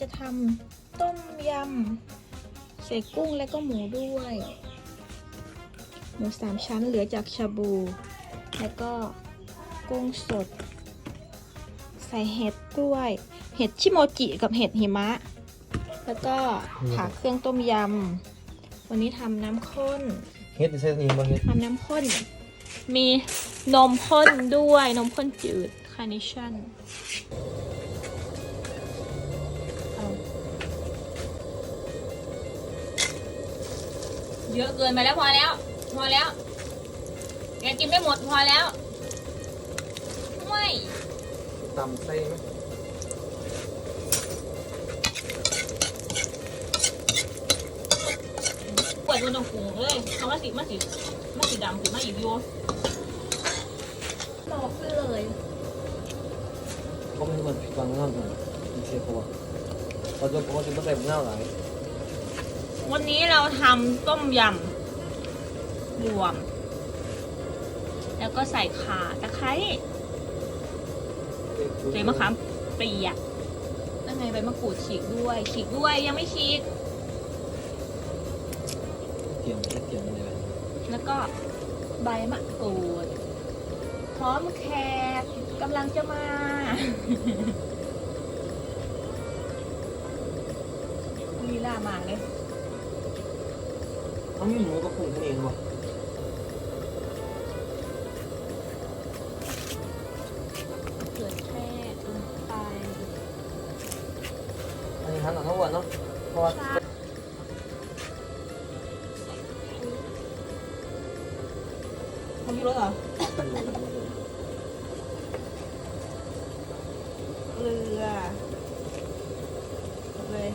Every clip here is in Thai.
จะทำต้มยำใส่กุ้งและก็หมูด้วย หมูสามชั้นเหลือจากชาบู แล้วก็กุ้งสด ใส่เห็ดด้วย เห็ดชิโมจิกับเห็ดหิมะ แล้วก็ผักเครื่องต้มยำ วันนี้ทำน้ำข้น เฮ็ดใส่นี่บ่เฮ็ดทำน้ำข้น มีนมข้นด้วย นมข้นจืด คาร์เนชั่น เยอะเกินไปแล้วพอแล้ว พอแล้วแกกินไม่หมดพอแล้วไม่ตำใส่ไหมปวดมันตรงหูเลยเขาว่าสีมันสีมันสีดำสีมาอีกอยู่บอกขึ้นเลยเขาเป็นคนฟังงานผมมีเสียเขาว่าเขาจะเขาจะไม่ใส่หน้าหลาย วันนี้เราทำต้มยำรวม แล้วก็ใส่ข่าตะไคร้ใส่มะขามเปียกแล้วไงใบมะกรูดฉีกด้วย ฉีกด้วยยังไม่ฉีกเกี่ยมเกี่ยมอะไรแล้วก็ใบมะกรูด พร้อมแขกกำลังจะมาลีลามากเลย เขามีหมูกับกุ้งเท่านี้เองบ่เกลือแช่ลงไปอันนี้หั่นเอาทั้งวันเนาะเพราะว่าทำยูรสเหรอ เกลือหมดเลย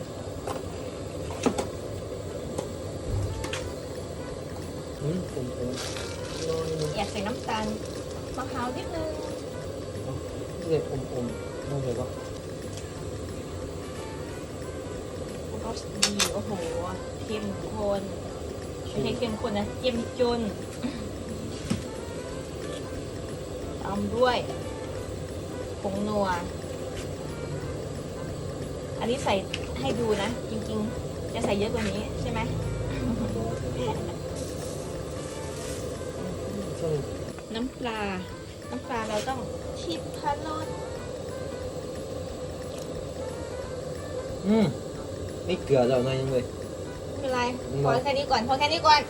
อืมผมผมน้อยนึงอยากใส่น้ำตาลมะพร้าวนิดนึงเรียกผมผมน้องใส่ปะแล้วก็ดีโอ้โหเข้มข้นไม่ใช่เข้มข้นนะเจ้มจนตามด้วยผงนัว อันนี้ใส่ให้ดูนะ จริงๆ จะใส่เยอะกว่านี้ใช่ไหม น้ำปลา น้ำปลาเราต้องชิมพะรสอืมไม่เกลือแล้วนายยังเลยไม่เป็นไรพอแค่นี้ก่อนพอแค่นี้ก่อน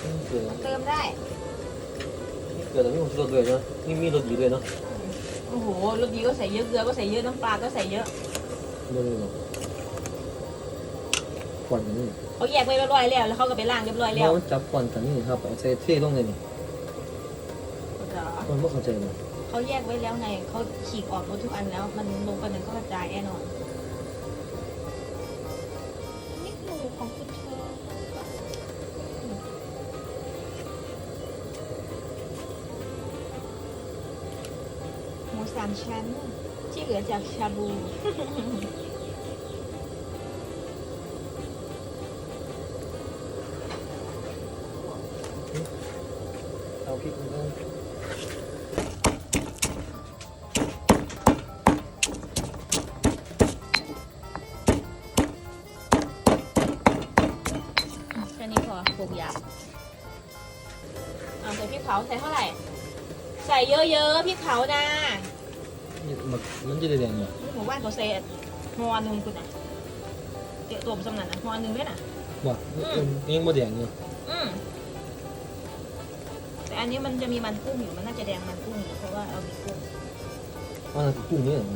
ไม่เกลือเติมได้ไม่เกลือแต่ไม่ผมรสเลยนะนี่มีรสดีเลยเนาะโอ้โหรสดีก็ใส่เยอะเกลือก็ใส่เยอะน้ำปลาก็ใส่เยอะไม่เลยเนาะก่อนกันนี่เขาแยกไว้เรียบร้อยแล้วแล้วเขาก็ไปล้างเรียบร้อยแล้วเราจับก่อนกันนี่ครับเอาใส่เท่ลงเลยนี่เหรอ มันไม่เข้าใจเลยเขาแยกไว้แล้วไงเขาฉีกออกหมดทุกอันแล้ว มันลงไปมันก็กระจายแน่นอนนี่หนูของคุณเธอหมูสามชั้น ที่เหลือจากชาบู เอาพริกมันต้อง แค่นี้พอปลูกยาเอาใส่พริกเผาใส่เท่าไหร่ ใส่เยอะๆพริกเผานะนี่มันมันจะได้แดงเหรอหมู่บ้านเขาใส่หม้อหนึ่งคุณน่ะเดี๋ยวตัวผสมนั่นนะหม้อหนึ่งด้วยน่ะว่ะยังบ่แดงเลยอืมแต่อันนี้มันจะมีมันกุ้งอยู่มันน่าจะแดงมันกุ้งอยู่เพราะว่าเอามีกุ้งว่านั่นคือกุ้งนี่เหรอ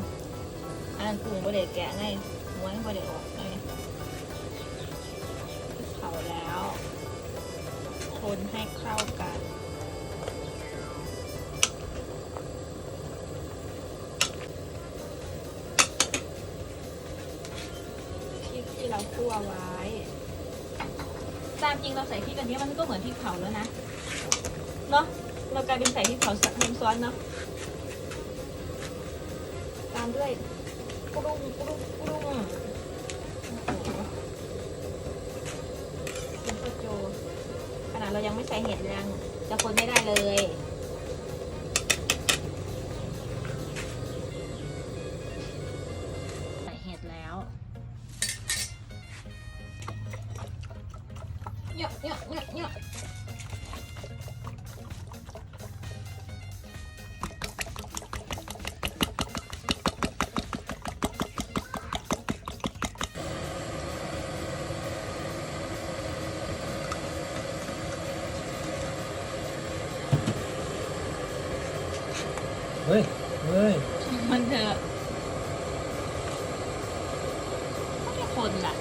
อันนั้นกุ้งก็เด็แกะไงม้วนก็เด็ออกไง คนให้เข้ากันพริกที่เราคั่วไว้ ตามจริงเราใส่พริกอันนี้มันก็เหมือนพริกเผาแล้วนะ เนาะเรากลายเป็นใส่พริกเผาสักน้ำซอสเนาะ ตามด้วยกรุงกรุงกรุง ยังไม่ใส่เห็ดยังจะคนไม่ได้เลยใส่เห็ดแล้วเยอะเยอะเยอะเยอะ ฮ้ย เฮ้ย มันเถอะก็แคคนล่ะ